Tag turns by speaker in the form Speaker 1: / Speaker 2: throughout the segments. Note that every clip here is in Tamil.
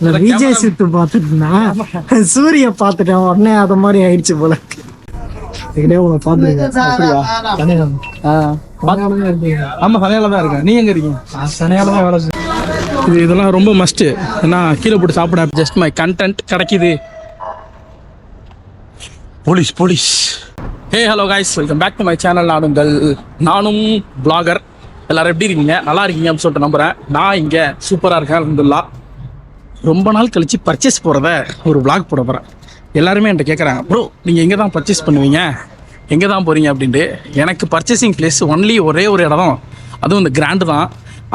Speaker 1: இந்த விஜய் சித்து பார்த்துட்டுனா சூரிய பார்த்துட்டேன் உடனே அது மாதிரி ஆயிடுச்சு போல இதுக்கிட்டே உங்களை பார்த்துருக்கேன்
Speaker 2: ஆமா சனையால தான் இருக்கேன் நீ எங்க இருக்கீங்க?
Speaker 1: சனையால தான் வேலை
Speaker 2: இது இதெல்லாம் ரொம்ப மஸ்ட் ஏன்னா கீழே போட்டு சாப்பிட ஜஸ்ட் மை கண்டென்ட் கிடைக்குது. Police police. Hey hello guys welcome back to my channel நான் உங்கள் நானும் பிளாகர் எல்லாரும் எப்படி இருக்கீங்க? நல்லா இருக்கீங்க அப்படின்னு சொல்லிட்டு நம்புறேன். நான் இங்கே சூப்பராக இருக்கேன் அலமதுல்லா ரொம்ப நாள் கழித்து பர்ச்சேஸ் போகிறத ஒரு vlog போட போகிறேன் எல்லாருமே என்கிட்ட கேட்குறாங்க ப்ரோ நீங்கள் எங்கே தான் பர்ச்சேஸ் பண்ணுவீங்க? எங்கே தான் போகிறீங்க அப்படின்ட்டு. எனக்கு பர்ச்சேசிங் பிளேஸ் ஒன்லி ஒரே ஒரு இடம் தான். அதுவும் இந்த கிராண்டு தான்.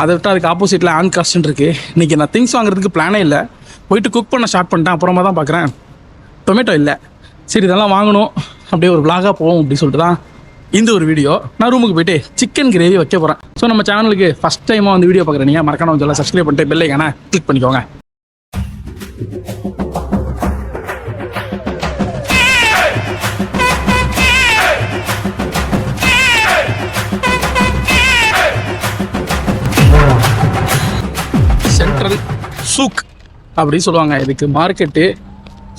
Speaker 2: அதை விட்டு அதுக்கு ஆப்போசிட்டில் ஆன் காஸ்ட்னு இருக்குது இன்றைக்கி நான் திங்ஸ் வாங்குறதுக்கு பிளானே இல்லை. போயிட்டு குக் பண்ண ஸ்டார்ட் பண்ணிட்டேன். அப்புறமா தான் பார்க்குறேன் டொமேட்டோ இல்லை. சரி இதெல்லாம் வாங்கணும். அப்படியே ஒரு vlog-ஆ போவோம் அப்படின்னு சொல்லிட்டு தான் இந்த ஒரு வீடியோ நான் ரூமுக்கு போயிட்டு சிக்கன் கிரேவி வைக்க போகிறேன் ஸோ நம்ம சேனலுக்கு ஃபஸ்ட் டைமாக வந்து வீடியோ பார்க்குறீங்க மறக்காம சொல்ல சப்ஸ்கிரைப் பண்ணிட்டு பெல் ஐக்கான கிளிக் பண்ணிக்கோங்க. சூக் அப்படின்னு சொல்லுவாங்க. இதுக்கு மார்க்கெட்டு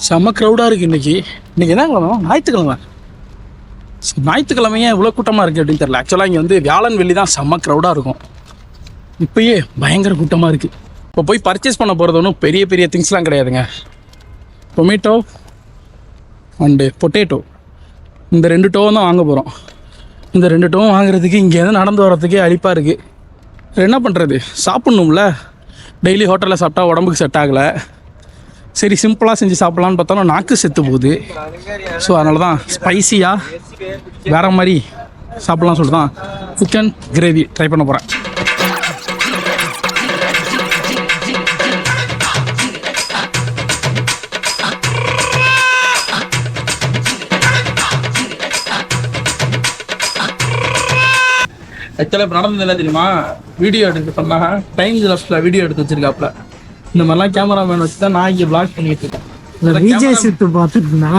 Speaker 2: செம்ம க்ரௌடாக இருக்குது இன்றைக்கி இன்றைக்கி என்ன கிழமை? ஞாயிற்றுக்கிழமை. சரி, ஞாயிற்றுக்கிழமையே இவ்வளோ கூட்டமாக இருக்குது அப்படின்னு தெரில ஆக்சுவலாக இங்கே வந்து வியாழன் வெள்ளி தான் செம்ம க்ரௌடாக இருக்கும். இப்போயே பயங்கர கூட்டமாக இருக்குது இப்போ போய் பர்ச்சேஸ் பண்ண போகிறது ஒன்றும் பெரிய பெரிய திங்ஸ்லாம் கிடையாதுங்க. டொமேட்டோ அண்டு பொட்டேட்டோ இந்த ரெண்டு டோவும் தான் வாங்க போகிறோம் இந்த ரெண்டு டோவும் வாங்குறதுக்கு இங்கேருந்து நடந்து வர்றதுக்கே அழிப்பாக இருக்குது என்ன பண்ணுறது சாப்பிட்ணும்ல. டெய்லி ஹோட்டலில் சாப்பிட்டா உடம்புக்கு செட் ஆகலை. சரி சிம்பிளாக செஞ்சு சாப்பிட்லான்னு பார்த்தாலும் நாக்கு செத்து போகுது. ஸோ அதனால தான் ஸ்பைசியாக வேறு மாதிரி சாப்பிட்லாம்னு சொல்லிட்டு தான் சிக்கன் கிரேவி ட்ரை பண்ண போகிறேன் ஆக்சுவலாக இப்போ நடந்தது என்ன தெரியுமா? வீடியோ எடுக்க சொன்னா டைம் லெஃப்டில் வீடியோ எடுத்து வச்சிருக்காப்புல. இந்த மாதிரிலாம் கேமராமேன் வச்சு தான் நான் இங்கே பிளாக் பண்ணிட்டு இருக்கேன்.
Speaker 1: விஜய் சித்து பார்த்துட்டுனா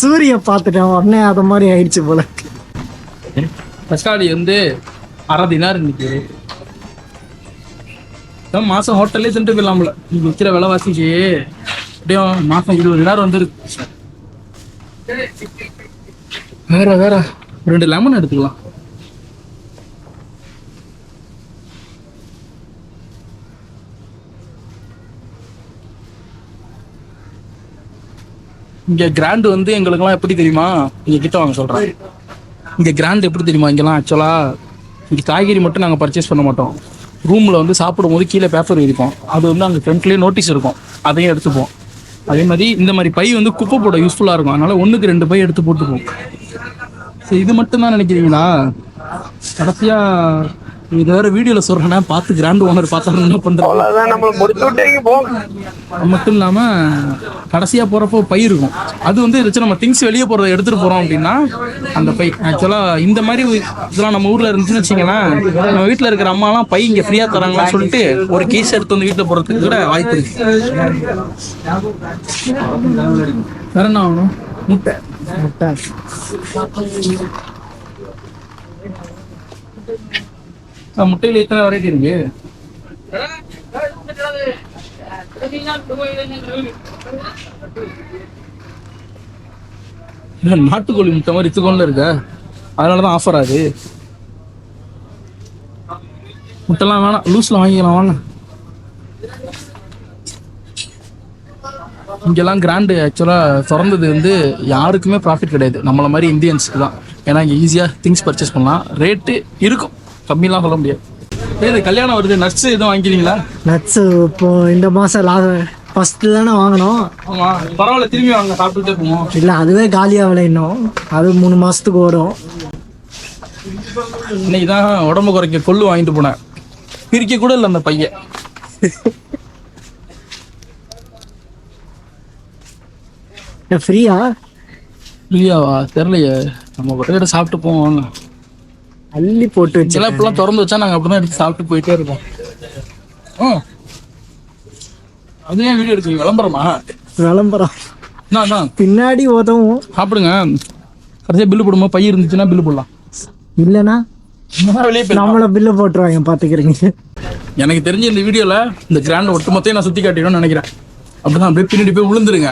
Speaker 1: சூரிய பார்த்துட்டேன். உடனே அது மாதிரி ஆயிடுச்சு போல
Speaker 2: தக்காளி வந்து அரை தினார் இன்னைக்கு. மாசம் ஹோட்டல்லே தின்ட்டு போயிடலாம்ல நீங்க விற்கிற விலைவாசிக்கு எப்படியும் மாசம் இருபது தினார் வந்துருக்கு. வேற வேற. ரெண்டு லெமன் எடுத்துக்கலாம். இங்க கிராண்ட் வந்து எங்களுக்கெல்லாம் எப்படி தெரியுமா? இங்க கிட்ட வாங்க சொல்றேன். இங்க கிராண்ட் எப்படி தெரியுமா இங்கெல்லாம் ஆக்சுவலா இங்க காய்கறி மட்டும் நாங்க பர்ச்சேஸ் பண்ண மாட்டோம். ரூம்ல வந்து சாப்பிடும் போது கீழே பேப்பர் இருக்கும் அது வந்து அங்க ஃப்ரண்ட்லயே நோட்டீஸ் இருக்கும். அதையும் எடுத்துப்போம். அதே மாதிரி இந்த மாதிரி பை வந்து குப்பை போட யூஸ்ஃபுல்லா இருக்கும். அதனால ஒண்ணுக்கு ரெண்டு பை எடுத்து போட்டுப்போம். சரி இது மட்டும் தான் நினைக்கிறீங்களா? கடைசியா இது வேற வீடியோல சொல்றேன்னா பார்த்து கிராண்ட் ஓனர் பார்த்தா என்ன பண்றது? மட்டும் இல்லாம கடைசியா போறப்போ பை இருக்கும். அது வந்து நம்ம திங்ஸ் வெளியே போறதை எடுத்துட்டு போறோம் அப்படின்னா அந்த பை ஆக்சுவலா இந்த மாதிரி இதெல்லாம் நம்ம ஊர்ல இருந்துச்சுன்னு வச்சுங்களேன் நம்ம வீட்டுல இருக்கிற அம்மாலாம் பை இங்க ஃப்ரீயா தராங்களான்னு சொல்லிட்டு ஒரு கேஸ் எடுத்து வந்து வீட்டுல போறதுக்கு கூட வாய்ப்பு இருக்கு. வேற என்ன ஆகணும்? முட்டை.
Speaker 1: முட்டை.
Speaker 2: முட்டையில எத்தனை வெரைட்டி இருக்கு? நாட்டுக்கோழி முட்டை மாதிரி இத்துக்கோன்ல இருக்க. அதனாலதான் ஆஃபர் ஆகுது முட்டைலாம் வேணாம். லூஸ்ல வாங்கிக்கலாம் வாங்க. இங்கெல்லாம் கிராண்டு ஆக்சுவலாக திறந்தது வந்து யாருக்குமே ப்ராஃபிட் கிடையாது. நம்மளை மாதிரி இந்தியன்ஸ்க்கு தான். ஏன்னா இங்கே ஈஸியாக திங்ஸ் பர்ச்சேஸ் பண்ணலாம். ரேட்டு இருக்கும். கம்மிலாம் சொல்ல முடியாது. ஏய், இது கல்யாணம் வருது. நட்ஸ் எதுவும் வாங்கிக்கிறீங்களா?
Speaker 1: நட்ஸு இப்போ இந்த மாதம் லா ஃபஸ்ட்டு தானே வாங்கினோம்
Speaker 2: ஆமாம் பரவாயில்ல திரும்பி வாங்க. சாப்பிட்டுட்டே போவோம்.
Speaker 1: இல்லை அதுவே காலியாகலை இன்னும் அது மூணு மாதத்துக்கு ஓடும்.
Speaker 2: இன்னைக்கு தான் உடம்பு குறைக்க கொள்ளு வாங்கிட்டு போனேன். பிரிக்க கூட இல்லை அந்த பையன்.
Speaker 1: ஃப்ரீயா?
Speaker 2: இல்லையாவா தெரிலையே நம்ம ஒரு சாப்பிட்டு போவோம்
Speaker 1: அள்ளி போட்டு வச்சு
Speaker 2: இப்பெல்லாம் திறந்து வச்சா நாங்கள் அப்படிதான் எடுத்து சாப்பிட்டு போயிட்டே இருக்கோம். ஆ அது ஏன் வீடியோ எடுக்கீங்க விளம்பரமா?
Speaker 1: விளம்பரம்.
Speaker 2: அதான்
Speaker 1: பின்னாடி உதவும்
Speaker 2: சாப்பிடுங்க. கடைசியாக பில்லு போடும்போது பை இருந்துச்சுன்னா பில்லு போடலாம்.
Speaker 1: இல்லைன்னா நம்மள பில்லு போட்டுருவாங்க பார்த்துக்கிறீங்க
Speaker 2: எனக்கு தெரிஞ்ச இந்த வீடியோவில் இந்த கிராண்ட் ஒட்டுமொத்தையும் நான் சுற்றி காட்டிடும்னு நினைக்கிறேன். அப்படிதான் அப்படியே பின்னாடி போய் விழுந்துருங்க.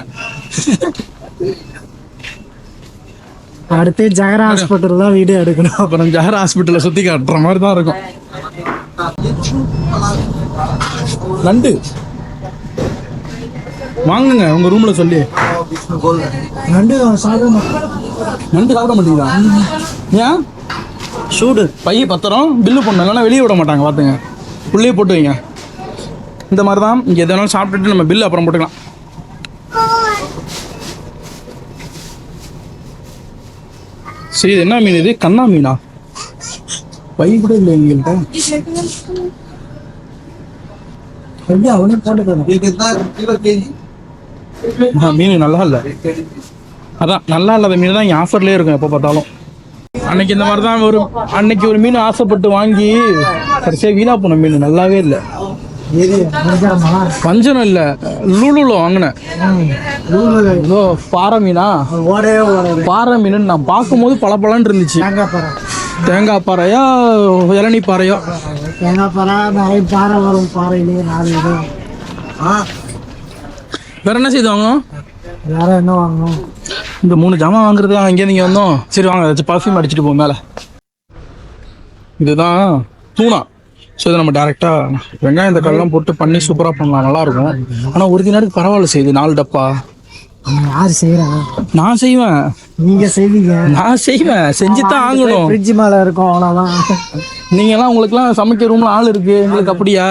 Speaker 1: அடுத்து ஜெகரா ஹாஸ்பிட்டல் தான் வீடியோ எடுக்கணும்.
Speaker 2: அப்புறம் ஜஹர் ஹாஸ்பிட்டலில் சுற்றி காட்டுற மாதிரி தான் இருக்கும். நண்டு. வாங்குங்க உங்க ரூம்ல சொல்லி.
Speaker 1: நண்டு சாதம்
Speaker 2: நண்டு சாப்பிட மாட்டீங்களா? ஏன்?
Speaker 1: சூடு.
Speaker 2: பைய பத்திரம் பில்லு போடணும் வெளியே விட மாட்டாங்க பார்த்துங்க. உள்ளே போட்டு வைங்க. இந்த மாதிரி தான் இங்கே எது வேணாலும் சாப்பிட்டுட்டு நம்ம பில்லு அப்புறம் போட்டுக்கலாம். சரி இது என்ன மீன் இது? கண்ணா மீனா? பை கூட இல்லை எங்கள்கிட்ட.
Speaker 1: ஐயா அவனே
Speaker 2: ஆ, மீன் நல்லா இல்லை. அதான் நல்லா இல்லாத மீன் தான் இங்கே ஆஃபர்லேயே இருக்கும் எப்போ பார்த்தாலும். அன்னைக்கு இந்த மாதிரி தான் ஒரு அன்னைக்கு ஒரு மீன் ஆசைப்பட்டு வாங்கி கடைசியாக வீணா போன மீன் நல்லாவே இல்லை.
Speaker 1: இது
Speaker 2: வஞ்சனம் இல்லை லூலுல வாங்கினேன். ஏதோ பாறை மீனா. பாறை மீன் நான் பார்க்கும்போது பளபளன்னு இருந்துச்சு.
Speaker 1: தேங்காய் பாறை.
Speaker 2: தேங்காய் பாறையா இளநீ பாறையோ?
Speaker 1: தேங்காய் பாறை நிறைய பாறை வரும் பாறையிலேயே நாலு இது
Speaker 2: வேற என்ன செய்து வாங்கணும்?
Speaker 1: வேற என்ன வாங்கணும்?
Speaker 2: இந்த மூணு ஜாமான் வாங்குறது அங்கேயே நீங்கள் வந்தோம். சரி வாங்க ஏதாச்சும் பர்ஃப்யூம் அடிச்சுட்டு போகும் மேலே. இதுதான் தூணா. ஸோ இதை நம்ம டேரெக்டாக வெங்காயம் இந்த கல்லாம் போட்டு பண்ணி சூப்பராக பண்ணலாம். நல்லாயிருக்கும் ஆனால் ஒரு தினாருக்கு பரவாயில்ல செய்யுது நாலு டப்பா.
Speaker 1: யார் செய்யறாங்க
Speaker 2: நான் செய்வேன்.
Speaker 1: நீங்க செய்வீங்க.
Speaker 2: நான் செய்வேன். செஞ்சு தான் ஆகணும்.
Speaker 1: ஃப்ரிட்ஜ் மேல இருக்கும் அவ்வளவுதான்.
Speaker 2: நீங்கெல்லாம் உங்களுக்குலாம் சமைக்க ரூம்ல ஆள் இருக்கு. எங்களுக்கு அப்படியா?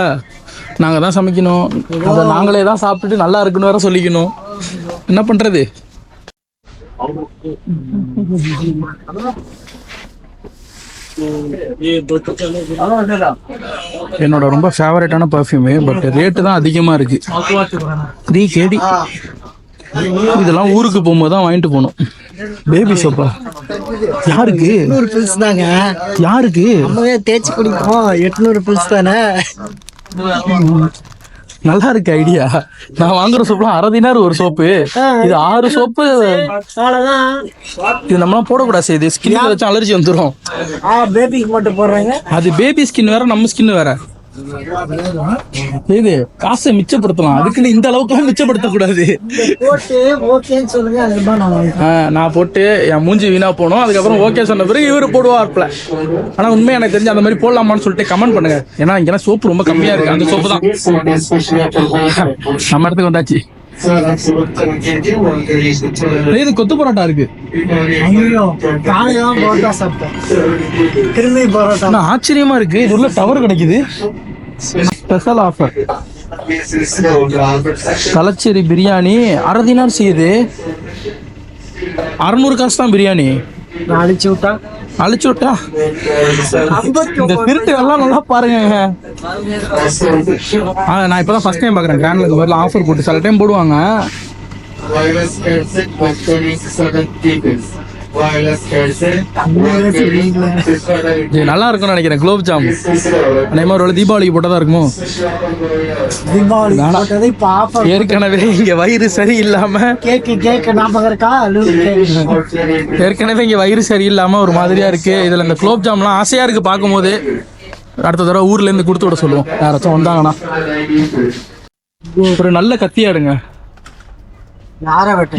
Speaker 2: நாங்கள் தான் சமைக்கணும். அதை நாங்களே தான் சாப்பிட்டுட்டு நல்லா இருக்குன்னு வேற சொல்லிக்கணும். என்ன பண்றது? என்னோட ரொம்ப ஃபேவரட்டான பர்ஃப்யூமு பட் ரேட்டு தான் அதிகமாக இருக்கு. த்ரீ கேடி இதெல்லாம் ஊருக்கு போகும்போது தான் வாங்கிட்டு போகணும் பேபி சோப்பா யாருக்கு?
Speaker 1: எட்நூறு பில்ஸ் தாங்க.
Speaker 2: யாருக்கு?
Speaker 1: தேய்ச்சி குடிப்போம். எட்நூறு பில்ஸ் தானே?
Speaker 2: நல்லா இருக்கு ஐடியா. நான் வாங்குற சோப்புலாம் அரை தினார் ஒரு சோப்பு. இது ஆறு சோப்பு. இது நம்மளாம் போடக்கூடாது இது ஸ்கின் வச்சு அலர்ஜி வந்துடும்
Speaker 1: பேபிக்கு மட்டும் போடுறாங்க?
Speaker 2: அது பேபி ஸ்கின் வேற நம்ம ஸ்கின் வேற. இது காசை மிச்சப்படுத்தலாம். அதுக்குன்னு இந்த
Speaker 1: ஓகேன்னு சொல்லுங்க அதுதான் நான்
Speaker 2: போட்டு என் மூஞ்சி வீணா போனோம். அதுக்கப்புறம் ஓகே சொன்ன பிறகு இவர் போடுவார்ப்ல ஆனா உண்மையா எனக்கு தெரிஞ்சு அந்த மாதிரி போடலாமான்னு சொல்லிட்டு கமெண்ட் பண்ணுங்க. ஏன்னா இங்கெல்லாம் சோப்பு ரொம்ப கம்மியா இருக்கு. அந்த சோப்பு தான். நம்ம இடத்துக்கு வந்தாச்சு. இது கொத்து பரோட்டா இருக்கு. ஆச்சரியமா இருக்கு. இது உள்ள டவர் கிடைக்குது. ஸ்பெஷல் ஆஃபர் கலச்சேரி பிரியாணி அரை தினார் செய்யுது அறநூறு காசு தான் பிரியாணி.
Speaker 1: நான் அழிச்சு விட்டா?
Speaker 2: அழிச்சு விட்டா? இந்த திருட்டு எல்லாம் நல்லா பாருங்க ஆ, நான் இப்பதான் ஃபர்ஸ்ட் டைம் பாக்குறேன். கிராண்ட்ல இந்த மாதிரிலாம் ஆஃபர் போட்டு சில டைம் போடுவாங்க.
Speaker 3: Wireless headset with 27 dBs. Wireless headset.
Speaker 1: உண்மையிலே தெரியல.
Speaker 2: இது நல்லா இருக்கும்னு நினைக்கிறேன் குலோப் ஜாம் அதே மாதிரி ஒரு தீபாவளிக்கு போட்டதா இருக்குமோ?
Speaker 1: தீபாவளி போட்டது இப்ப ஆஃபர்
Speaker 2: ஏற்கனவே இங்க வயிறு சரியில்லாம
Speaker 1: கேக்கு கேக்கு ஞாபகம் இருக்கா? லூஸ் கேக்கு
Speaker 2: ஏற்கனவே இங்க வயிறு சரியில்லாம ஒரு மாதிரியா இருக்கு. இதுல இந்த குலோப் ஜாம்லாம் ஆசையா இருக்கு பார்க்கும்போது. அடுத்த தடவை ஊர்ல இருந்து கொடுத்து விட சொல்லுவோம். யாராச்சும் வந்தாங்கன்னா. ஒரு நல்ல கத்தியா எடுங்க.
Speaker 1: யாரை வெட்ட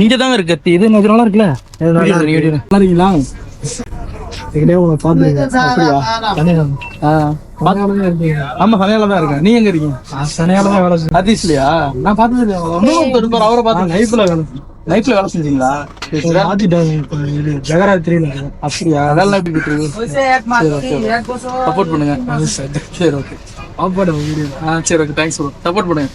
Speaker 2: இங்க தாங்க இருக்கு. கத்தி இது நல்லா இருக்குல்ல?
Speaker 1: இது நல்லா
Speaker 2: இருக்கீங்களா. ஆமா சனையால தான் இருக்கேன். நீ எங்க இருக்கீங்க?
Speaker 1: சனையால தான் வேலை
Speaker 2: நான் பார்த்தது அவரை பார்த்து
Speaker 1: லைஃப்ல வேலை
Speaker 2: நைட்ல வேலை செஞ்சீங்களா?
Speaker 1: ஜெகராத்திரியில
Speaker 2: அப்படியா? வேலை எப்படி போயிட்டு சப்போர்ட் பண்ணுங்க. சரி ஓகே.
Speaker 1: சாப்பாடு வீடியோ
Speaker 2: ஆ சரி ஓகே. தேங்க்ஸ் ப்ரோ சப்போர்ட் பண்ணுங்க.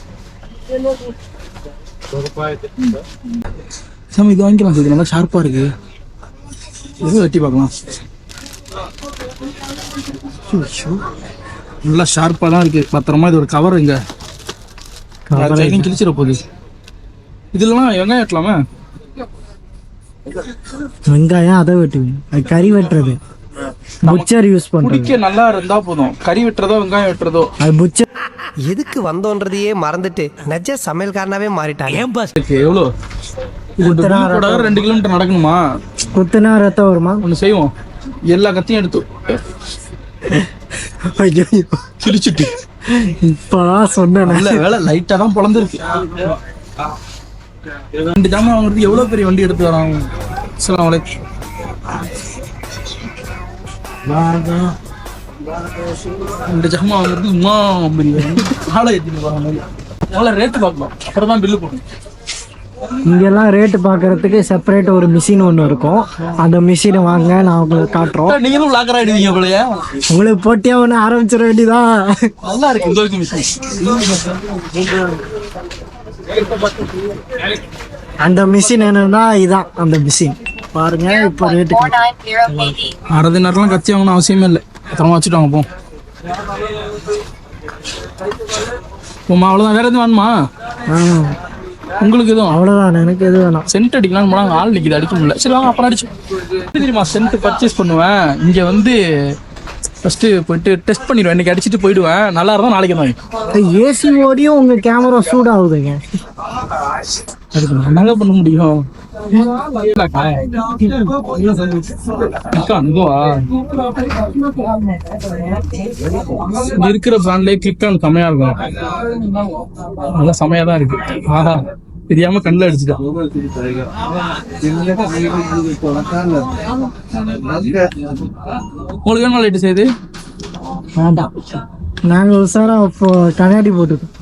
Speaker 2: சாமி இது வாங்கிக்கலாம் சார். இது நல்லா ஷார்ப்பா இருக்கு. இது வெட்டி பார்க்கலாம்? நல்லா ஷார்ப்பா தான் இருக்கு. பத்திரமா இது ஒரு கவர் இங்க செயின் கிழிச்சிட போகுது. இதுலலாம் வெங்காயம் வெட்டலாமா?
Speaker 1: வெங்காயம் அதை வெட்டுவேன். அது கறி வெட்டுறது. புச்சர் யூஸ் பண்றது.
Speaker 2: குடிக்க நல்லா இருந்தா போதும். கறி வெட்டுறதோ வெங்காயம் வெட்டுறதோ.
Speaker 1: அது புச்சர்
Speaker 4: எதுக்கு வந்தோன்றதையே மறந்துட்டு நெஜ சமையல்காரனாவே மாறிட்டாங்க ஏன் பாஸ்
Speaker 2: இருக்கு எவ்வளோ? கூட ரெண்டு கிலோமீட்டர் நடக்கணுமா?
Speaker 1: குத்துனா ரத்தம் வருமா?
Speaker 2: ஒன்று செய்வோம். எல்லா கத்தையும் எடுத்து.
Speaker 1: ஐயோ
Speaker 2: கிழிச்சிட்டு
Speaker 1: இப்பதான் சொன்னேன்.
Speaker 2: நல்ல வேலை லைட்டா தான் பொழந்திருக்கு. ரெண்டு ஜாமான் வாங்குறதுக்கு எவ்வளவு பெரிய வண்டி எடுத்து வராங்க? அஸ்ஸலாமு அலைக்கும். ரெண்டு ஜாமான் வாங்குறதுக்கு சும்மா பெரிய ஆளை ஏற்றிட்டு வராங்க எவ்வளோ ரேட்டு பார்க்கலாம். அப்புறம் தான் பில்லு போடணும்.
Speaker 1: இங்கெல்லாம் ரேட்டு பார்க்கறதுக்கு செப்பரேட் ஒரு மிஷின் ஒன்று இருக்கும். அந்த மிஷினை வாங்க நான் உங்களுக்கு காட்டுறோம்.
Speaker 2: நீங்களும் லாக்கர் ஆயிடுவீங்க போலயே
Speaker 1: உங்களுக்கு போட்டியா ஒன்று ஆரம்பிச்சிட வேண்டியதான்
Speaker 2: நல்லா இருக்கு மிஷின்
Speaker 1: அந்த மிஷின் என்னன்னா இதான் அந்த மிஷின் பாருங்க இப்போ ரேட்டு
Speaker 2: அரை தினரெலாம் கத்தி வாங்கணும் அவசியமே இல்லை. அப்புறமா வச்சுட்டு வாங்க போ. போமா அவ்வளோதான் வேற எதுவும் வேணுமா? உங்களுக்கு எதுவும்?
Speaker 1: அவ்வளோதான் எனக்கு எது வேணாம்.
Speaker 2: சென்ட் அடிக்கலாம்னு போனா ஆள் நிற்கிது அடிக்க முடியல. சரி வாங்க அப்புறம் அடிச்சு தெரியுமா சென்ட் பர்ச்சேஸ் பண்ணுவேன்? இங்கே வந்து ஃபஸ்ட்டு போயிட்டு டெஸ்ட் பண்ணிடுவேன். இன்னைக்கு அடிச்சுட்டு போயிடுவேன். நல்லா இருந்தால் நாளைக்கு தான்
Speaker 1: ஏசி ஓடியும் உங்க கேமரா சூட் ஆகுதுங்க
Speaker 2: அதுக்கு என்னங்க பண்ண முடியும்? இருக்கிற பிராண்ட்லயே கிளிக்கான் செமையா இருக்கும். நல்லா செமையா தான் இருக்கு. ஆஹா. தெரியாம கண்ணில் அடிச்சுட்டான். உங்களுக்கு என்ன லைட்டு செய்யுது
Speaker 1: வேண்டாம். நாங்க உசாரா இப்போ கண்ணாடி போட்டுக்கோம்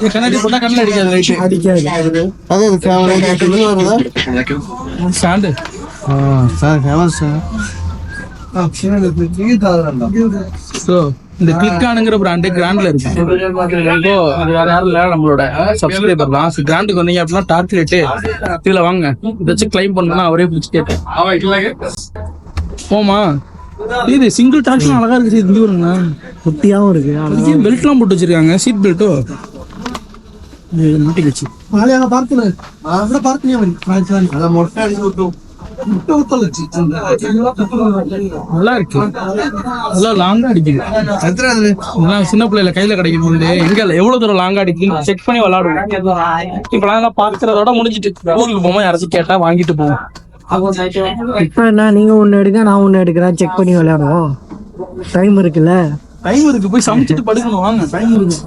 Speaker 2: இது கண்ணாடி போட்டா கண்ணில் அடிக்காது
Speaker 1: அடிக்காது.
Speaker 2: ஸ்டாண்டு ஸோ இந்த கிளிக்கானுங்கிற பிராண்டு கிராண்ட்ல இருக்கு. இப்போ அது வேற யாரும் இல்ல நம்மளோட சப்ஸ்கிரைபர் தான். கிராண்டுக்கு வந்தீங்க அப்படின்னா டார்க் லைட்டு இதுல வாங்க. இதை வச்சு கிளைம் பண்ணா அவரே பிடிச்சி கேட்டேன் போமா இது சிங்கிள் டார்க்லாம் அழகா இருக்கு இது வருங்க
Speaker 1: குட்டியாவும் இருக்கு
Speaker 2: பெல்ட்லாம் போட்டு வச்சிருக்காங்க? சீட் பெல்ட்டோ மாட்டி வச்சு நல்லா இருக்கு நல்லா லாங்கா அடிக்குது இதெல்லாம் சின்ன பிள்ளைல கையில கிடைக்கும் போது எங்க எவ்வளவு தூரம் லாங்கா அடிக்குதுன்னு செக் பண்ணி விளாடுவோம். இப்பெல்லாம் எல்லாம் பாக்குறதோட முடிஞ்சிட்டு. ஊருக்கு போகும்போது யாராச்சும் கேட்டா வாங்கிட்டு போவோம்.
Speaker 1: இப்ப என்ன நீங்க ஒண்ணு எடுங்க நான் ஒண்ணு எடுக்கிறேன். செக் பண்ணி விளையாடுவோம். டைம் இருக்குல்ல.
Speaker 2: டைம் இருக்கு போய் சமைச்சிட்டு படுக்கணும் வாங்க. டைம் இருக்கு.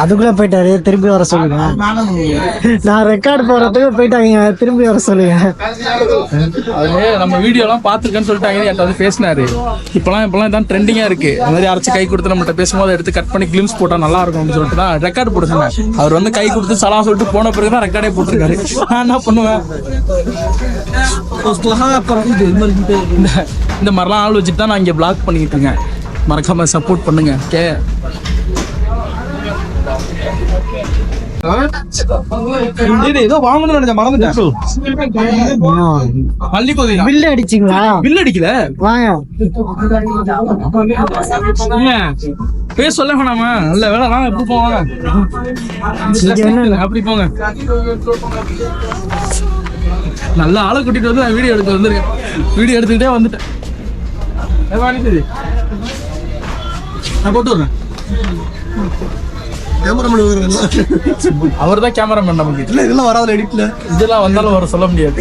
Speaker 1: அதுக்குள்ள போயிட்டாரு. திரும்பி வர சொல்லுங்க. நான் ரெக்கார்ட் போறதுக்கு போயிட்டாங்க. திரும்பி வர சொல்லுங்க.
Speaker 2: அது நம்ம வீடியோலாம் பார்த்துருக்கேன்னு சொல்லிட்டாங்க. என்கிட்ட வந்து பேசினாரு. இப்போலாம் இப்போலாம் இதான் ட்ரெண்டிங்காக இருக்கு. அந்த மாதிரி யாராச்சும் கை கொடுத்து நம்மகிட்ட பேசும்போது எடுத்து கட் பண்ணி கிளிம்ஸ் போட்டால் நல்லா இருக்கும் அப்படின்னு சொல்லிட்டு தான் ரெக்கார்ட் போட சொன்னேன் அவர் வந்து கை கொடுத்து சலாம் சொல்லிட்டு போன பிறகு தான் ரெக்கார்டே போட்டிருக்காரு. நான் என்ன பண்ணுவேன்? இந்த- இந்த மாதிரிலாம் ஆள் வச்சுட்டு தான் நான் இங்கே பிளாக் பண்ணிக்கிட்டு இருக்கேன். மறக்காம சப்போர்ட் பண்ணுங்க. கே. ஏதோ வாங்கணும்னு நினைச்சேன் மறந்துட்டேன். மல்லி கொதினா
Speaker 1: பில்லு அடிச்சிங்களா?
Speaker 2: பில் அடிக்கல?
Speaker 1: வாங்க.
Speaker 2: பேர் சொல்ல வேணாமா? நல்ல வேலை. வாங்க எப்படி போவாங்க? அப்படி போங்க. நல்ல ஆளை கூட்டிட்டு வந்து நான் வீடியோ எடுத்து வந்திருக்கேன். வீடியோ எடுத்துக்கிட்டே வந்துட்டேன். நான் போட்டு வரேன் அவர் தான் கேமராமேன் நமக்கு.
Speaker 1: இதெல்லாம் வராது எடிட்ல
Speaker 2: இதெல்லாம் வந்தாலும் வர சொல்ல முடியாது.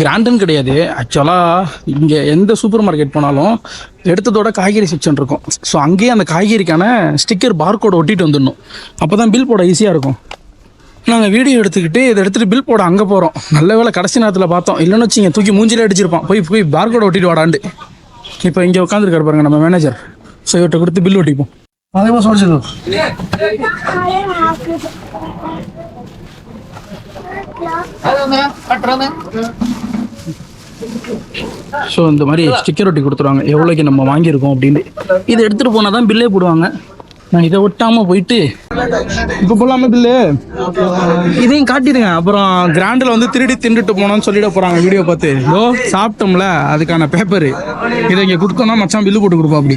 Speaker 2: கிராண்டுன்னு கிடையாது. ஆக்சுவலாக இங்கே எந்த சூப்பர் மார்க்கெட் போனாலும் எடுத்ததோட காய்கறி செக்ஷன் இருக்கும். ஸோ அங்கேயே அந்த காய்கறிக்கான ஸ்டிக்கர் பார்கோடு ஒட்டிட்டு வந்துடணும். அப்போ தான் பில் போட ஈஸியாக இருக்கும். நாங்கள் வீடியோ எடுத்துக்கிட்டு இதை எடுத்துகிட்டு பில் போட அங்கே போகிறோம் நல்ல வேளை கடைசி நேரத்தில் பார்த்தோம். இல்லைன்னு வச்சிங்க தூக்கி மூஞ்சிலே அடிச்சிருப்பான். போய் போய் பார்கோட ஒட்டிட்டு வாடாண்டு இப்போ இங்கே உட்காந்துருக்காரு பாருங்க நம்ம மேனேஜர் ஸோ இவர்கிட்ட கொடுத்து பில் ஒட்டிப்போம்.
Speaker 1: அதே மாதிரி சொல்லிச்சு
Speaker 2: ஸோ இந்த மாதிரி ஸ்டிக்கர் ஒட்டி கொடுத்துருவாங்க. எவ்வளோக்கு நம்ம வாங்கியிருக்கோம் அப்படின்னு. இதை எடுத்துகிட்டு போனால் தான் பில்லே போடுவாங்க. நான் இதை ஒட்டாமல் போயிட்டு இப்போ போடலாமா பில்லு? இதையும் காட்டிடுங்க. அப்புறம் கிராண்டில் வந்து திருடி தின்னுட்டு போனோம்னு சொல்லிட போகிறாங்க வீடியோ பார்த்து. இதோ சாப்பிட்டோம்ல அதுக்கான பேப்பரு இதை இங்கே கொடுத்தோம்னா மச்சான் பில்லு போட்டு கொடுப்பா அப்படி.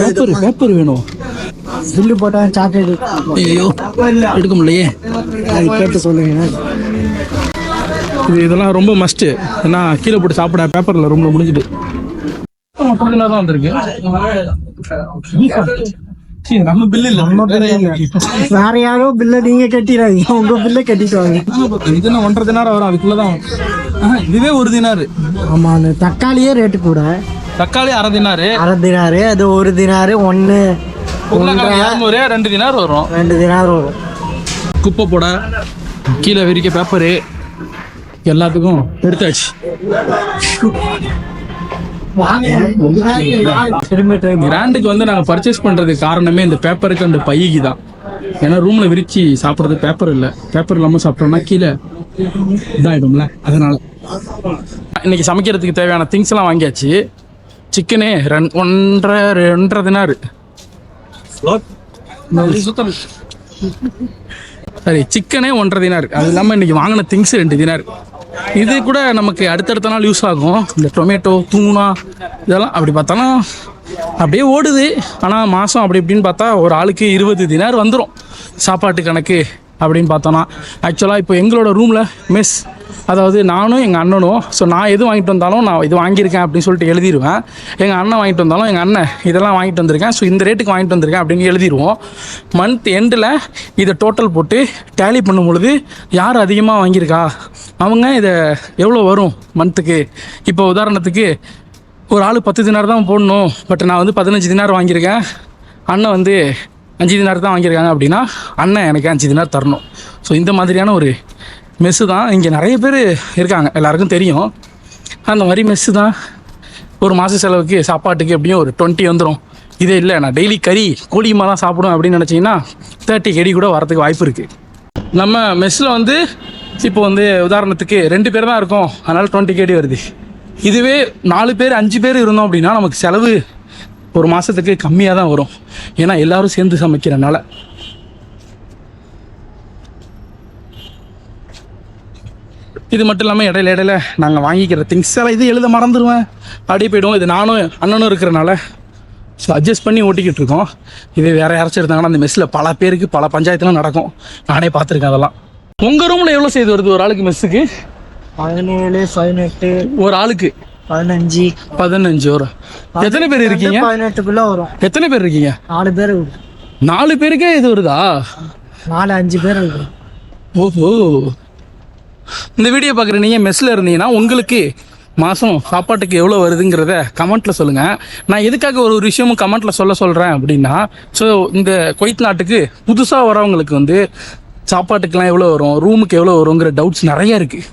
Speaker 2: பேப்பர் பேப்பர் வேணும்.
Speaker 1: பில்லு போட்டா சாக்லேட்
Speaker 2: ஐயோ எடுக்க முடியலையே
Speaker 1: அது கேட்டு சொல்லுங்க.
Speaker 2: இது இதெல்லாம் ரொம்ப மஸ்ட்டு ஏன்னா கீழே போட்டு சாப்பிட பேப்பரில் ரொம்ப முடிஞ்சுட்டு தான் வந்திருக்கு. நம்ம பில் இல்ல.
Speaker 1: நம்ம. வேற யாரோ பில்ல நீங்க கட்டிடாதீங்க. உங்க பில்ல கட்டிட்டு
Speaker 2: இது என்ன ஒன்றரை தினார் வரும்? அதுக்குள்ளதான் இதுவே ஒரு தினாரு.
Speaker 1: ஆமா அந்த தக்காளியே ரேட்டு கூட.
Speaker 2: தக்காளி அரை தினாரு.
Speaker 1: அரை தினாரு அது ஒரு தினாரு ஒன்னு
Speaker 2: இரநூறு ரெண்டு தினார் வரும்.
Speaker 1: ரெண்டு தினார் வரும்.
Speaker 2: குப்பை போட கீழே விரிக்க பேப்பரு எல்லாத்துக்கும் எடுத்தாச்சு. கிராண்டுக்கு வந்து நாங்கள் பர்ச்சேஸ் பண்ணுறதுக்கு காரணமே இந்த பேப்பருக்கு அந்த பையக்கு தான். ஏன்னா ரூமில் விரிச்சு சாப்பிட்றது பேப்பர் இல்லை. பேப்பர் இல்லாமல் சாப்பிட்டோம்னா கீழே இதாகிடும்ல அதனால. இன்னைக்கு சமைக்கிறதுக்கு தேவையான திங்ஸ் எல்லாம் வாங்கியாச்சு. சிக்கனு ரெண் ஒன்றரை ரெண்டரை தினாரு சரி சிக்கனே ஒன்றரை தினார் அது இல்லாமல் இன்னைக்கு வாங்கின திங்ஸ் ரெண்டு தினார் இது கூட நமக்கு அடுத்தடுத்த நாள் யூஸ் ஆகும். இந்த டொமேட்டோ தூணா இதெல்லாம் அப்படி பார்த்தாலும் அப்படியே ஓடுது. ஆனால் மாதம் அப்படி இப்படின்னு பார்த்தா ஒரு ஆளுக்கு இருபது தினார் வந்துடும் சாப்பாட்டு கணக்கு அப்படின்னு பார்த்தோன்னா ஆக்சுவலாக இப்போ எங்களோட ரூமில் மெஸ் அதாவது நானும் எங்கள் அண்ணனும் ஸோ நான் எது வாங்கிட்டு வந்தாலும் நான் இது வாங்கியிருக்கேன் அப்படின்னு சொல்லிட்டு எழுதிடுவேன் எங்கள் அண்ணன் வாங்கிட்டு வந்தாலும் எங்கள் அண்ணன் இதெல்லாம் வாங்கிட்டு வந்திருக்கேன். ஸோ இந்த ரேட்டுக்கு வாங்கிட்டு வந்திருக்கேன் அப்படின்னு எழுதிடுவோம் மந்த் எண்டில் இதை டோட்டல் போட்டு டேலி பண்ணும் பொழுது யார் அதிகமாக வாங்கியிருக்கா? அவங்க இதை எவ்வளோ வரும் மந்த்துக்கு இப்போ உதாரணத்துக்கு ஒரு ஆள் பத்து தினார் தான் போடணும் பட் நான் வந்து பதினஞ்சு தினார் வாங்கியிருக்கேன். அண்ணன் வந்து அஞ்சு தினார் தான் வாங்கியிருக்காங்க அப்படின்னா அண்ணன் எனக்கு அஞ்சு தினார் தரணும். ஸோ இந்த மாதிரியான ஒரு மெஸ்ஸு தான். இங்கே நிறைய பேர் இருக்காங்க. எல்லாருக்கும் தெரியும். அந்த மாதிரி மெஸ்ஸு தான். ஒரு மாத செலவுக்கு சாப்பாட்டுக்கு எப்படியும் ஒரு டுவெண்ட்டி வந்துடும் இதே இல்லை நான் டெய்லி கறி கூலியமாக தான் சாப்பிடும் அப்படின்னு நினச்சிங்கன்னா தேர்ட்டி கறி கூட வரதுக்கு வாய்ப்பு இருக்குது நம்ம மெஸ்ஸில் வந்து இப்போ வந்து உதாரணத்துக்கு ரெண்டு பேர் தான் இருக்கோம். அதனால் டுவெண்ட்டி கேடி வருது. இதுவே நாலு பேர் அஞ்சு பேர் இருந்தோம் அப்படின்னா நமக்கு செலவு ஒரு மாதத்துக்கு கம்மியாக தான் வரும். ஏன்னா எல்லோரும் சேர்ந்து சமைக்கிறனால. இது மட்டும் இல்லாமல் இடையில இடையில நாங்கள் வாங்கிக்கிற திங்ஸ் எல்லாம் இது எழுத மறந்துடுவேன் அப்படியே போயிடுவோம் இது நானும் அண்ணனும் இருக்கிறனால ஸோ அட்ஜஸ்ட் பண்ணி ஓட்டிக்கிட்டு இருக்கோம். இது வேற யாராச்சும் இருந்தாங்கன்னா அந்த மெஸ்ஸில் பல பேருக்கு பல பஞ்சாயத்துலாம் நடக்கும். நானே பார்த்துருக்கேன் அதெல்லாம். உங்கள் ரூமில் எவ்வளோ செய்து வருது ஒரு ஆளுக்கு மெஸ்ஸுக்கு
Speaker 1: பதினேழு பதினெட்டு
Speaker 2: ஒரு ஆளுக்கு?
Speaker 1: பதினஞ்சு.
Speaker 2: பதினஞ்சு வரும் எத்தனை பேர் இருக்கீங்க?
Speaker 1: பதினெட்டுக்குள்ள வரும்.
Speaker 2: எத்தனை பேர் இருக்கீங்க?
Speaker 1: நாலு பேர்.
Speaker 2: நாலு பேருக்கே இது வருதா?
Speaker 1: நாலு அஞ்சு பேர்
Speaker 2: ஓஹோ. இந்த வீடியோ பார்க்குற நீங்கள் மெஸ்ஸில் இருந்தீங்கன்னா உங்களுக்கு மாதம் சாப்பாட்டுக்கு எவ்வளோ வருதுங்கிறத கமெண்ட்டில் சொல்லுங்கள் நான் எதுக்காக ஒரு ஒரு விஷயமும் கமெண்ட்டில் சொல்ல சொல்கிறேன் அப்படின்னா ஸோ இந்த கொய்த் நாட்டுக்கு புதுசாக வரவங்களுக்கு வந்து சாப்பாட்டுக்கெலாம் எவ்வளோ வரும் ரூமுக்கு எவ்வளோ வருங்கிற டவுட்ஸ் நிறைய இருக்குது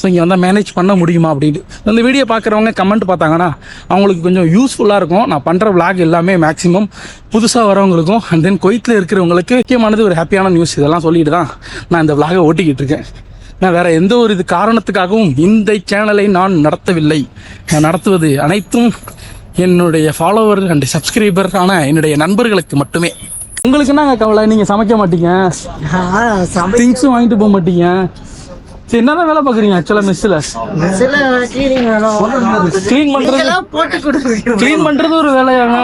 Speaker 2: ஸோ இங்கே வந்தால் மேனேஜ் பண்ண முடியுமா அப்படின்ட்டு இந்த வீடியோ பார்க்குறவங்க கமெண்ட் பார்த்தாங்கன்னா அவங்களுக்கு கொஞ்சம் யூஸ்ஃபுல்லாக இருக்கும். நான் பண்ணுற விளாக் எல்லாமே மேக்ஸிமம் புதுசாக வரவங்களுக்கும் அண்ட் தென் கொய்த்தில் இருக்கிறவங்களுக்கு முக்கியமானது ஒரு ஹாப்பியான நியூஸ் இதெல்லாம் சொல்லிட்டு தான் நான் இந்த விளாகை ஓட்டிக்கிட்டு இருக்கேன். நான் வேற எந்த ஒரு இது காரணத்துக்காகவும் இந்த சேனலை நான் நடத்தவில்லை. நான் நடத்துவது அனைத்தும் என்னுடைய ஃபாலோவர் அண்ட் சப்ஸ்கிரைபர் ஆன என்னுடைய நண்பர்களுக்கு மட்டுமே. உங்களுக்கு என்னங்க கவலை? நீங்கள் சமைக்க மாட்டீங்க. திங்ஸும் வாங்கிட்டு போக மாட்டீங்க. என்னதான் வேலை
Speaker 1: சில cleaning வேணும்.
Speaker 2: க்ளீன்
Speaker 1: கொடுக்குறீங்க.
Speaker 2: க்ளீன் பண்ணுறது ஒரு வேலையாங்க.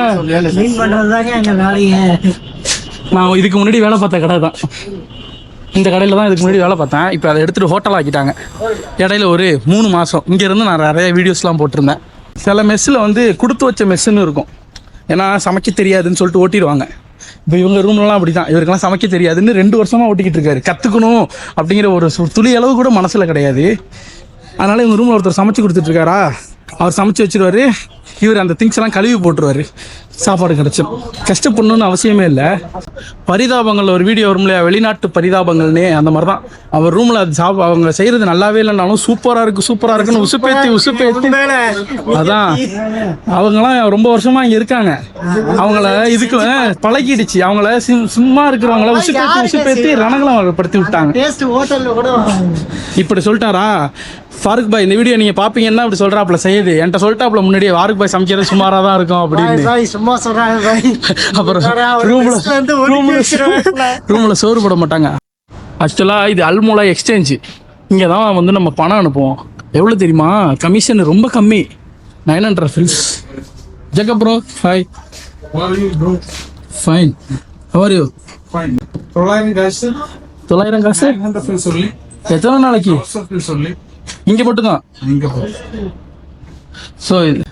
Speaker 2: நான் இதுக்கு முன்னாடி வேலை பார்த்த கடை தான். இந்த கடையில் தான் இதுக்கு முன்னாடி வேலை பார்த்தேன். இப்போ அதை எடுத்துகிட்டு ஹோட்டல் ஆக்கிட்டாங்க. இடையில ஒரு மூணு மாதம் இங்கேருந்து நான் நிறைய வீடியோஸ்லாம் போட்டிருந்தேன். சில மெஸ்ஸில் வந்து கொடுத்து வச்ச மெஸ்ஸுன்னு இருக்கும். ஏன்னா சமைக்க தெரியாதுன்னு சொல்லிட்டு ஓட்டிடுவாங்க. இப்போ இவங்க ரூம்லலாம் அப்படி தான் இவருக்கெல்லாம் சமைக்க தெரியாதுன்னு ரெண்டு வருஷமாக ஓட்டிக்கிட்டு இருக்காரு. கற்றுக்கணும் அப்படிங்கிற ஒரு துளி அளவு கூட மனசில் கிடையாது. அதனால் இவங்க ரூமில் ஒருத்தர் சமைச்சு கொடுத்துட்ருக்காரா அவர் சமைச்சு வச்சிருவாரு. இவர் அந்த திங்ஸ் எல்லாம் கழுவி போட்டுருவாரு. சாப்பாடு கிடைச்சிடும் கஷ்டப்படணும்னு அவசியமே இல்லை. பரிதாபங்கள் ஒரு வீடியோ வரும் இல்லையா? வெளிநாட்டு பரிதாபங்கள்னே அந்த மாதிரி தான் அவர் ரூமில் அது சாப் அவங்க செய்கிறது நல்லாவே இல்லைனாலும் சூப்பராக இருக்கு சூப்பராக இருக்குன்னு உசுப்பேத்தி உசுப்பேத்தி. அதான். அவங்களாம் ரொம்ப வருஷமா இங்க இருக்காங்க. அவங்கள இதுக்கு பழகிடுச்சு. அவங்கள சிம்- சும்மா இருக்கிறவங்கள உசுப்பேத்தி உசுப்பேத்தி ரணங்களும் படுத்தி விட்டாங்க. இப்படி சொல்லிட்டாரா? ஃபாரூக் பாய் இந்த வீடியோ நீங்க பாப்பீங்கன்னா அப்படி சொல்றாப்புல செய்யுது. என்கிட்ட சொல்லிட்டாப்புல முன்னாடியே ஃபாரூக் பாய் சமைக்கிறது சுமாரா தான் இருக்கும் அப்படின்னு.
Speaker 1: சும்மா சொல்றாங்க.
Speaker 2: அப்புறம் ரூம்ல ரூம்ல. ரூம்ல சோறு போட மாட்டாங்க. ஆக்சுவலா இது அல்மோலா எக்ஸ்சேஞ்சு இங்க தான் வந்து நம்ம பணம் அனுப்புவோம். எவ்வளவு தெரியுமா? கமிஷன் ரொம்ப கம்மி. Nine hundred fils ஜக்க bro hi fine how are you
Speaker 3: தொள்ளாயிரம் காசு?
Speaker 2: தொள்ளாயிரம் காசு?
Speaker 3: சொல்லி.
Speaker 2: எத்தனை நாளைக்கு?
Speaker 3: சொல்லி.
Speaker 2: இங்க மட்டும்தான்
Speaker 3: இங்க
Speaker 2: ஸோ இது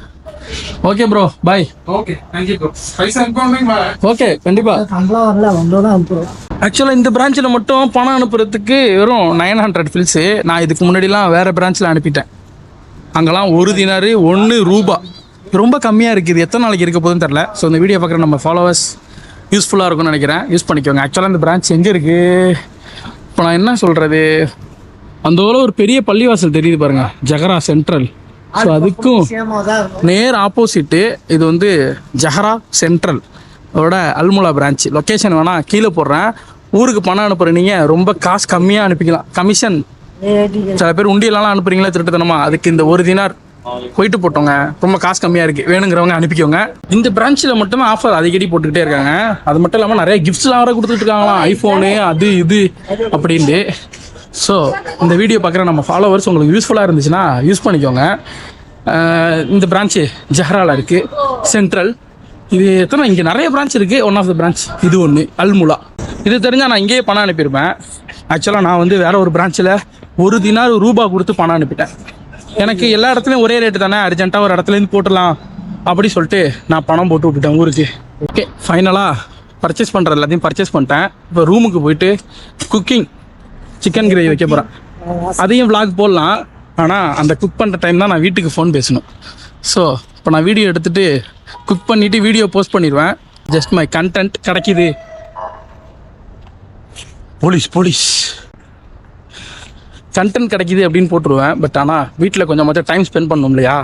Speaker 2: okay bro bye
Speaker 3: okay thank you bro பைசா அனுப்புவாங்க
Speaker 2: ஓகே கண்டிப்பா.
Speaker 1: நம்மளாம் வரல வந்தோட அனுப்புறோம்.
Speaker 2: ஆக்சுவலாக இந்த பிரான்ச்சில் மட்டும் பணம் அனுப்புறதுக்கு வெறும் நைன் ஹண்ட்ரட் ஃபில்ஸு நான் இதுக்கு முன்னாடிலாம் வேறு பிரான்ச்சில் அனுப்பிட்டேன். அங்கெல்லாம் ஒரு தினாரு ஒன்று ரூபா. ரொம்ப கம்மியாக இருக்குது எத்தனை நாளைக்கு இருக்க போகுதுன்னு தெரில ஸோ இந்த வீடியோ பார்க்குற நம்ம ஃபாலோவர்ஸ் யூஸ்ஃபுல்லாக இருக்கும்னு நினைக்கிறேன். யூஸ் பண்ணிக்கோங்க. ஆக்சுவலாக இந்த பிரான்ச் எங்கே இருக்குது இப்போ நான் என்ன சொல்கிறது அந்த ஒரு பெரிய பள்ளிவாசல் தெரியுது பாருங்க. ஜஹரா சென்ட்ரல் ஸோ அதுக்கும் நேர் ஆப்போசிட்டு இது வந்து ஜஹரா சென்ட்ரல் அதோட அல்முலா பிரான்ச் லொக்கேஷன் வேணால் கீழே போடுறேன். ஊருக்கு பணம் அனுப்புகிற நீங்கள் ரொம்ப காசு கம்மியாக அனுப்பிக்கலாம். கமிஷன் சில பேர் உண்டியெல்லாம் அனுப்புறீங்களா திருட்டுத்தனமா? அதுக்கு இந்த ஒரு தினார் போயிட்டு போட்டோங்க. ரொம்ப காசு கம்மியாக இருக்குது வேணுங்கிறவங்க அனுப்பிக்கோங்க. இந்த பிரான்ச்சில் மட்டும்தான் ஆஃபர் அடிக்கடி போட்டுக்கிட்டே இருக்காங்க. அது மட்டும் இல்லாமல் நிறைய கிஃப்ட்ஸ்லாம் வேறு கொடுத்துட்டு இருக்காங்களாம். ஐஃபோனு அது இது அப்படின்ட்டு. ஸோ இந்த வீடியோ பார்க்குற நம்ம ஃபாலோவர்ஸ் உங்களுக்கு யூஸ்ஃபுல்லாக இருந்துச்சுன்னா யூஸ் பண்ணிக்கோங்க. இந்த பிரான்ச்சு ஜஹரால இருக்குது சென்ட்ரல் இது எத்தனை? இங்கே நிறைய பிரான்ச் இருக்குது ஒன் ஆஃப் த பிரான்ச் இது ஒன்று அல்முலா இது தெரிஞ்சால் நான் இங்கேயே பணம் அனுப்பியிருப்பேன். ஆக்சுவலாக நான் வந்து வேற ஒரு பிரான்ச்சில் ஒரு தினார் ரூபா கொடுத்து பணம் அனுப்பிட்டேன். எனக்கு எல்லா இடத்துலையும் ஒரே ரேட்டு தானே? அர்ஜென்ட்டாக ஒரு இடத்துலேருந்து போட்டுடலாம். அப்படி சொல்லிட்டு நான் பணம் போட்டு விட்டுட்டேன் ஊருக்கு. ஓகே ஃபைனலாக பர்ச்சேஸ் பண்ணுறது எல்லாத்தையும் பர்ச்சேஸ் பண்ணிட்டேன். இப்போ ரூமுக்கு போயிட்டு குக்கிங் சிக்கன் கிரேவி வைக்க போகிறேன் அதையும் vlog போடலாம். ஆனால் அந்த குக் பண்ணுற டைம் தான் நான் வீட்டுக்கு ஃபோன் பேசணும். ஸோ இப்போ நான் வீடியோ எடுத்துகிட்டு குக் பண்ணிவிட்டு வீடியோ போஸ்ட் பண்ணிடுவேன். ஜஸ்ட் மை கண்டென்ட் கிடைக்கிது. Police police. கண்டென்ட் கிடைக்கிது அப்படின்னு போட்டுருவேன். பட் ஆனால் வீட்டில் கொஞ்சம் மொத்தம் டைம் ஸ்பெண்ட் பண்ணணும் இல்லையா?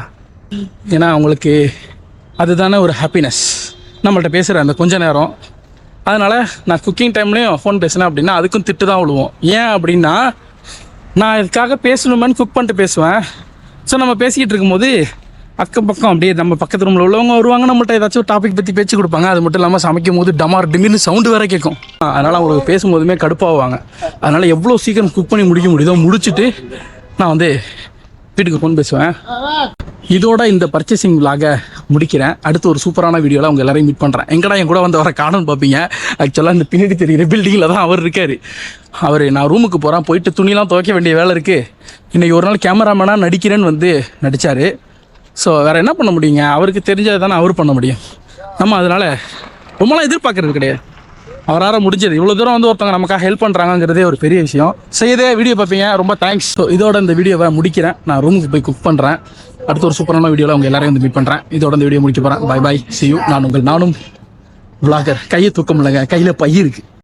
Speaker 2: ஏன்னா அவங்களுக்கு அதுதானே ஒரு ஹாப்பினஸ் நம்மள்ட்ட பேசுகிற அந்த கொஞ்ச நேரம். அதனால் நான் குக்கிங் டைம்லேயும் ஃபோன் பேசினேன் அப்படின்னா அதுக்கும் திட்டு தான் விழுவோம். ஏன் அப்படின்னா நான் இதுக்காக பேசணுமேனு குக் பண்ணிட்டு பேசுவேன். ஸோ நம்ம பேசிக்கிட்டு இருக்கும்போது அக்கம் பக்கம் அப்படியே நம்ம பக்கத்து ரூமில் உள்ளவங்க வருவாங்க நம்மள்ட்ட ஏதாச்சும் டாபிக் பற்றி பேச்சு கொடுப்பாங்க. அது மட்டும் இல்லாமல் சமைக்கும் போது டமார் டிமின்னு சவுண்டு வேற கேட்கும். அதனால் அவங்களுக்கு பேசும்போதுமே கடுப்பாவாங்க. அதனால் எவ்வளோ சீக்கிரம் குக் பண்ணி முடிக்க முடியுதோ முடிச்சுட்டு நான் வந்து வீட்டுக்கு ஃபோன் பேசுவேன். இதோட இந்த பர்ச்சேசிங் விலாக முடிக்கிறேன். அடுத்து ஒரு சூப்பரான வீடியோவில் அவங்க எல்லாரையும் மீட் பண்ணுறேன் எங்கடா என் கூட வந்து வர காணும்னு பார்ப்பீங்க ஆக்சுவலாக இந்த பின்னாடி தெரிகிற பில்டிங்கில் தான் அவர் இருக்கார். அவர் நான் ரூமுக்கு போகிறேன் போயிட்டு துணிலாம் துவைக்க வேண்டிய வேலை இருக்குது இன்றைக்கி ஒரு நாள் கேமராமேனாக நடிக்கிறேன்னு வந்து நடித்தார் ஸோ வேறு என்ன பண்ண முடியுங்க? அவருக்கு தெரிஞ்சதை தானே அவர் பண்ண முடியும். நம்ம அதனால் ரொம்பலாம் எதிர்பார்க்குறது கிடையாது. அவரால் முடிஞ்சது. இவ்வளோ தூரம் வந்து ஒருத்தவங்க நமக்காக ஹெல்ப் பண்ணுறாங்கிறதே ஒரு பெரிய விஷயம். செய்யதே வீடியோ பார்ப்பீங்க. ரொம்ப தேங்க்ஸ் ஸோ இதோட இந்த வீடியோவை முடிக்கிறேன். நான் ரூமுக்கு போய் குக் பண்ணுறேன் அடுத்த ஒரு சூப்பரான வீடியோவில் உங்கள் எல்லாரையும் வந்து மீட் பண்ணுறேன் இதோட இந்த வீடியோ முடிக்க போகிறேன் பை பை சியூ you. நான் உங்கள் நானும் விளாகர் கையை தூக்கம் இல்லைங்க கையில் பை இருக்குது